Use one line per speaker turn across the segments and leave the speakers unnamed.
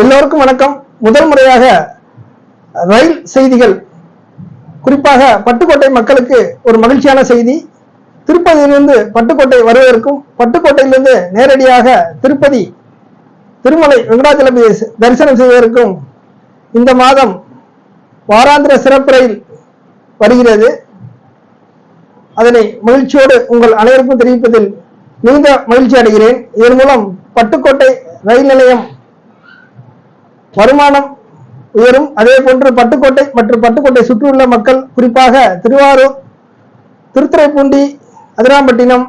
எல்லோருக்கும் வணக்கம். முதல் முறையாக ரயில் செய்திகள். குறிப்பாக பட்டுக்கோட்டை மக்களுக்கு ஒரு மகிழ்ச்சியான செய்தி. திருப்பதியிலிருந்து பட்டுக்கோட்டை வருவதற்கும் பட்டுக்கோட்டையிலிருந்து நேரடியாக திருப்பதி திருமலை வெங்கடாச்சலபதி தரிசனம் செய்வதற்கும் இந்த மாதம் வாராந்திர சிறப்பு ரயில் வருகிறது. அதனை மகிழ்ச்சியோடு உங்கள் அனைவருக்கும் தெரிவிப்பதில் மிகுந்த மகிழ்ச்சி அடைகிறேன். இதன் மூலம் பட்டுக்கோட்டை ரயில் நிலையம் வருமானம் உயரும். அதே போன்று பட்டுக்கோட்டை மற்றும் பட்டுக்கோட்டை சுற்றியுள்ள மக்கள் குறிப்பாக திருவாரூர் திருத்துறைப்பூண்டி அதிராம்பட்டினம்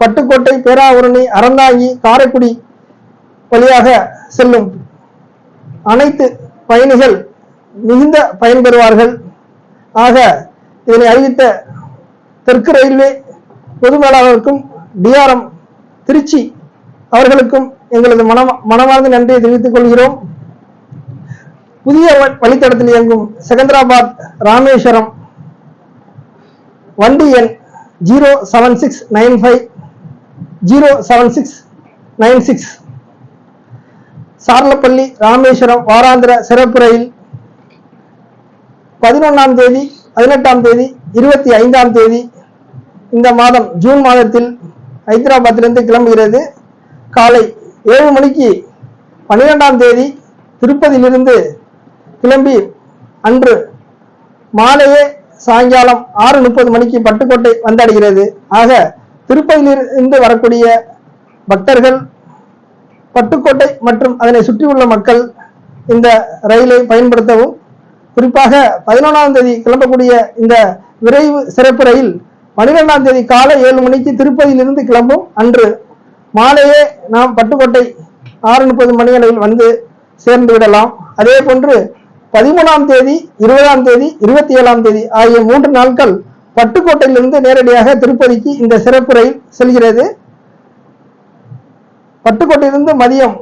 பட்டுக்கோட்டை பேராவூரணி அறந்தாங்கி காரைக்குடி வழியாக செல்லும் அனைத்து பயணிகள் மிகுந்த பயன்பெறுவார்கள் ஆக இதனை அறிவித்த தெற்கு ரயில்வே பொது மேலாளருக்கும் டிஆர்எம் திருச்சி அவர்களுக்கும் எங்களது மனம் மனமார்ந்த நன்றியை தெரிவித்துக் கொள்கிறோம். புதிய வழித்தடத்தில் இயங்கும் செகந்திராபாத் ராமேஸ்வரம் வண்டி எண் zero seven six nine five zero seven six nine six. Charlapalli Rameswaram வாராந்திர சிறப்பு ரயில் பதினொன்றாம் தேதி பதினெட்டாம் தேதி இருபத்தி ஐந்தாம் தேதி இந்த மாதம் ஜூன் மாதத்தில் ஹைதராபாத்திலிருந்து கிளம்புகிறது. காலை ஏழு மணிக்கு பன்னிரெண்டாம் தேதி திருப்பதியிலிருந்து கிளம்பி அன்று மாலையே சாயங்காலம் ஆறு முப்பது மணிக்கு பட்டுக்கோட்டை வந்தடைகிறது. ஆக திருப்பதியிலிருந்து வரக்கூடிய பக்தர்கள் பட்டுக்கோட்டை மற்றும் அதனை சுற்றியுள்ள மக்கள் இந்த ரயிலை பயன்படுத்தவும் குறிப்பாக பதினொன்றாம் தேதி கிளம்பக்கூடிய இந்த விரைவு சிறப்பு ரயில் பனிரெண்டாம் தேதி காலை ஏழு மணிக்கு திருப்பதியிலிருந்து கிளம்பும். அன்று மாலையே நாம் பட்டுக்கோட்டை ஆறு முப்பது மணி அளவில் வந்து சேர்ந்து விடலாம். அதே போன்று பதிமூணாம் தேதி இருபதாம் தேதி இருபத்தி ஏழாம் தேதி ஆகிய மூன்று நாட்கள் பட்டுக்கோட்டையிலிருந்து நேரடியாக திருப்பதிக்கு இந்த சிறப்பு ரயில் செல்கிறது. பட்டுக்கோட்டையிலிருந்து மதியம்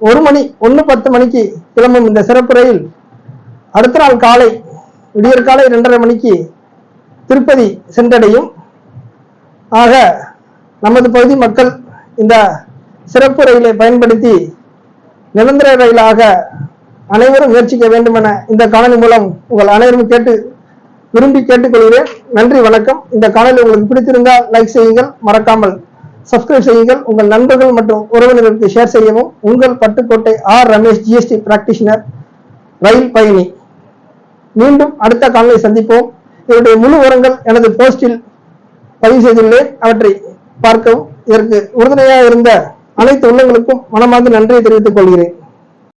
ஒரு மணி ஒன்று பத்து மணிக்கு கிளம்பும் இந்த சிறப்பு ரயில் அடுத்த நாள் காலை விடியற்காலை இரண்டரை மணிக்கு திருப்பதி சென்றடையும். ஆக நமது பகுதி மக்கள் இந்த சிறப்பு ரயிலை பயன்படுத்தி நிரந்தர ரயிலாக அனைவரும் முயற்சிக்க வேண்டும் என இந்த காணொலி மூலம் உங்கள் அனைவரும் கேட்டு விரும்பி கேட்டுக்கொள்கிறேன். நன்றி வணக்கம். இந்த காணொலி உங்களுக்கு பிடித்திருந்தால் லைக் செய்யுங்கள். மறக்காமல் சப்ஸ்கிரைப் செய்யுங்கள். உங்கள் நண்பர்கள் மற்றும் உறவினர்களுக்கு ஷேர் செய்யவும். உங்கள் Pattukkottai R Ramesh GST practitioner ரயில் பயணி. மீண்டும் அடுத்த காணொலி சந்திப்போம். இதனுடைய முழு உரங்கள் எனது போஸ்டில் பதிவு செய்துள்ளேன். அவற்றை பார்க்கவும். இதற்கு உறுதுணையாக இருந்த அனைத்து உள்ளங்களுக்கும் மனமார்ந்த நன்றியை தெரிவித்துக் கொள்கிறேன்.